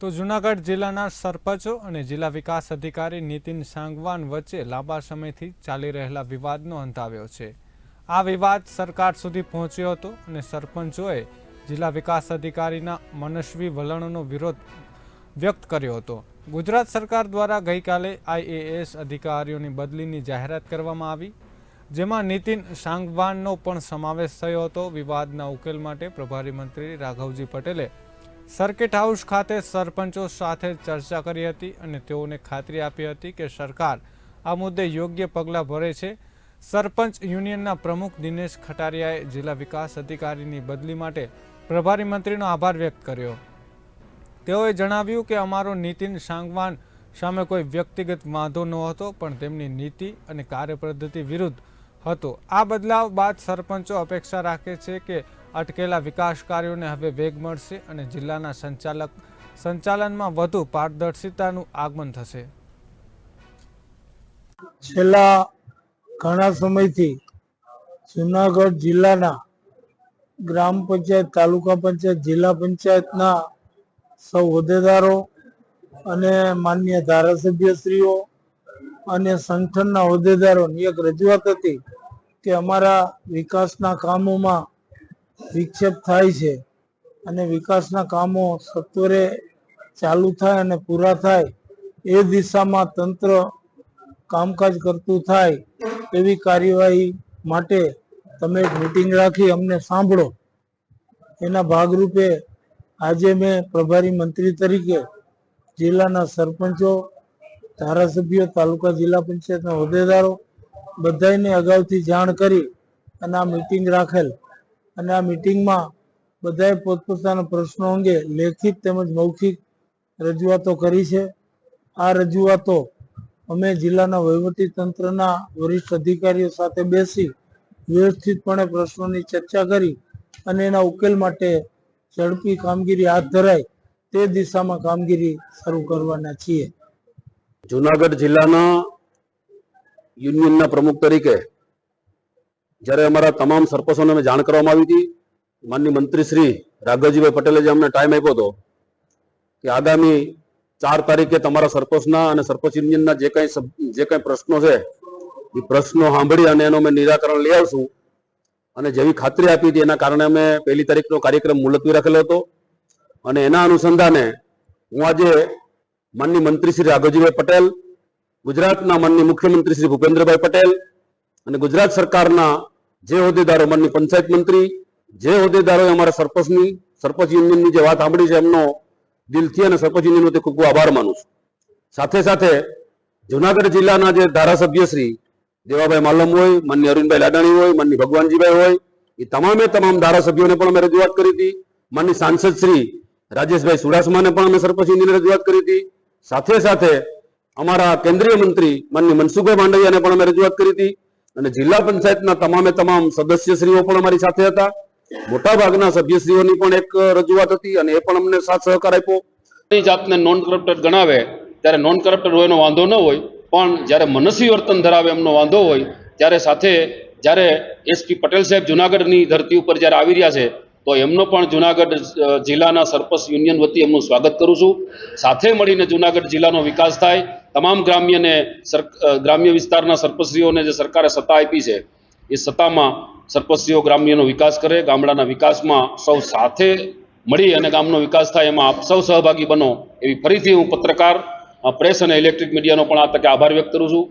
તો જૂનાગઢ જિલ્લાના સરપંચો અને જિલ્લા વિકાસ અધિકારી નીતિન સાંગવાન વચ્ચે લાંબા સમયથી ચાલી રહેલા વિવાદનો અંત આવ્યો છે. આ વિવાદ સરકાર સુધી પહોંચ્યો હતો અને સરપંચોએ જિલ્લા વિકાસ અધિકારીના મનસ્વી વલણનો વિરોધ વ્યક્ત કર્યો હતો. ગુજરાત સરકાર દ્વારા ગઈકાલે આઈએએસ અધિકારીઓની બદલીની જાહેરાત કરવામાં આવી, જેમાં નીતિન સાંગવાનનો પણ સમાવેશ થયો હતો. વિવાદના ઉકેલ માટે પ્રભારી મંત્રી રાઘવજી પટેલે સર્કિટ હાઉસ ખાતે સરપંચો સાથે ચર્ચા કરી હતી અને તેઓને ખાતરી આપી હતી કે સરકાર આ મુદ્દે યોગ્ય પગલાં ભરે છે. સરપંચ યુનિયનના પ્રમુખ દિનેશ ખટારિયાએ જિલ્લા વિકાસ અધિકારીની બદલી માટે પ્રભારી મંત્રીનો આભાર વ્યક્ત કર્યો. તેઓએ જણાવ્યું કે અમારો નીતિન સાંગવાન સામે કોઈ વ્યક્તિગત વાંધો નહોતો પણ તેમની નીતિ અને કાર્યપદ્ધતિ વિરુદ્ધ હતો. આ બદલાવ બાદ સરપંચો અપેક્ષા રાખે છે કે અટકેલા વિકાસ કાર્યોને હવે વેગ મળશે અને જિલ્લાના સંચાલક સંચાલનમાં વધુ પારદર્શિતાનું આગમન થશે. છેલ્લા ઘણા સમયથી જુનાગઢ જિલ્લાના ગ્રામ પંચાયત, તાલુકા પંચાયત, જિલ્લા પંચાયતના સૌ હોદ્દેદારો અને માન્ય ધારાસભ્યશ્રીઓ અને સંગઠનના હોદ્દેદારોની એક રજૂઆત હતી કે અમારા વિકાસના કામોમાં વિક્ષેપ થાય છે અને વિકાસના કામો સત્વરે ચાલુ થાય અને પૂરા થાય, એ દિશામાં તંત્ર કામકાજ કરતું થાય એવી કાર્યવાહી માટે તમે એક મિટિંગ રાખી અમને સાંભળો. એના ભાગરૂપે આજે મેં પ્રભારી મંત્રી તરીકે જિલ્લાના સરપંચો, ધારાસભ્યો, તાલુકા જિલ્લા પંચાયતના હોદ્દેદારો બધાને અગાઉથી જાણ કરી અને આ મિટિંગ રાખેલ. અને આ મિટિંગમાં બધાએ પોતપોતાના પ્રશ્નો અંગે લેખિત તેમજ મૌખિક રજૂઆતો કરી છે. આ રજૂઆતો અમે જિલ્લાના વહીવટી તંત્રના વરિષ્ઠ અધિકારીઓ સાથે બેસી વ્યવસ્થિતપણે પ્રશ્નોની ચર્ચા કરી અને એના ઉકેલ માટે ઝડપી કામગીરી હાથ ધરાય તે દિશામાં કામગીરી શરૂ કરવાના છીએ. જુનાગઢ જિલ્લાના યુનિયનના પ્રમુખ તરીકે જ્યારે અમારા તમામ સરપંચોને અમે જાણ કરવામાં આવી હતી માનની મંત્રી શ્રી રાઘવજીભાઈ પટેલે જે અમને ટાઈમ આપ્યો હતો, કે આગામી ચાર તારીખે તમારા સરપંચના અને સરપંચ યુનિયનના જે કંઈ જે કંઈ પ્રશ્નો છે, એ પ્રશ્નો સાંભળી અને એનો અમે નિરાકરણ લઈ આવશું. અને જેવી ખાતરી આપી હતી એના કારણે અમે પહેલી તારીખનો કાર્યક્રમ મુલતવી રાખેલો હતો. અને એના અનુસંધાને હું આજે માનની મંત્રી શ્રી રાઘવજીભાઈ પટેલ, ગુજરાતના માનની મુખ્યમંત્રી શ્રી ભૂપેન્દ્રભાઈ પટેલ અને ગુજરાત સરકારના જે હોદ્દેદારો માનની પંચાયત મંત્રી, જે હોદ્દેદારોએ અમારા સરપંચની, સરપંચ યુનિયનની જે વાત સાંભળી છે, એમનો દિલથી અને સરપંચ યુનિયનનો તે ખૂબ આભાર માનું છું. સાથે સાથે જુનાગઢ જિલ્લાના જે ધારાસભ્ય શ્રી દેવાભાઈ માલમ હોય માનની અરવિંદભાઈ લાડાણી હોય માનની ભગવાનજીભાઈ હોય, એ તમામે તમામ ધારાસભ્યોને પણ અમે રજૂઆત કરી હતી. માનની સાંસદ શ્રી રાજેશભાઈ સુડાસમાને પણ અમે સરપંચ યુનિયનને રજૂઆત કરી હતી. સાથે સાથે અમારા કેન્દ્રીય મંત્રી માનની મનસુખભાઈ માંડવિયાને પણ અમે રજૂઆત કરી હતી. અને જિલ્લા પંચાયતના તમામે તમામ સદસ્યશ્રીઓ પણ અમારી સાથે હતા. મોટાભાગના સભ્યશ્રીઓની પણ એક રજૂઆત હતી અને એ પણ અમને સાથ સહકાર આપ્યો. જાતને નોન કરપ્ટેડ ગણાવે, ત્યારે નોન કરપ્ટેડ હોય એનો વાંધો ન હોય, પણ જ્યારે મનસી વર્તન ધરાવે એમનો વાંધો હોય, ત્યારે સાથે જ્યારે એસપી પટેલ સાહેબ જુનાગઢની ધરતી ઉપર જ્યારે આવી રહ્યા છે, તો એમનો પણ જુનાગઢ જિલ્લાના સરપંચ યુનિયન વતી એમનું સ્વાગત કરું છું. સાથે મળીને જુનાગઢ જિલ્લાનો વિકાસ થાય તમામ ગ્રામ્યને ગ્રામ્ય વિસ્તારના સરપંચશ્રીઓને જે સરકારે સત્તા આપી છે, એ સત્તામાં સરપંચશ્રીઓ ગ્રામ્યનો વિકાસ કરે, ગામડાના વિકાસમાં સૌ સાથે મળી અને ગામનો વિકાસ થાય, એમાં આપ સૌ સહભાગી બનો એવી ફરીથી હું પત્રકાર પ્રેસ અને ઇલેક્ટ્રિક મીડિયાનો પણ આ તકે આભાર વ્યક્ત કરું છું.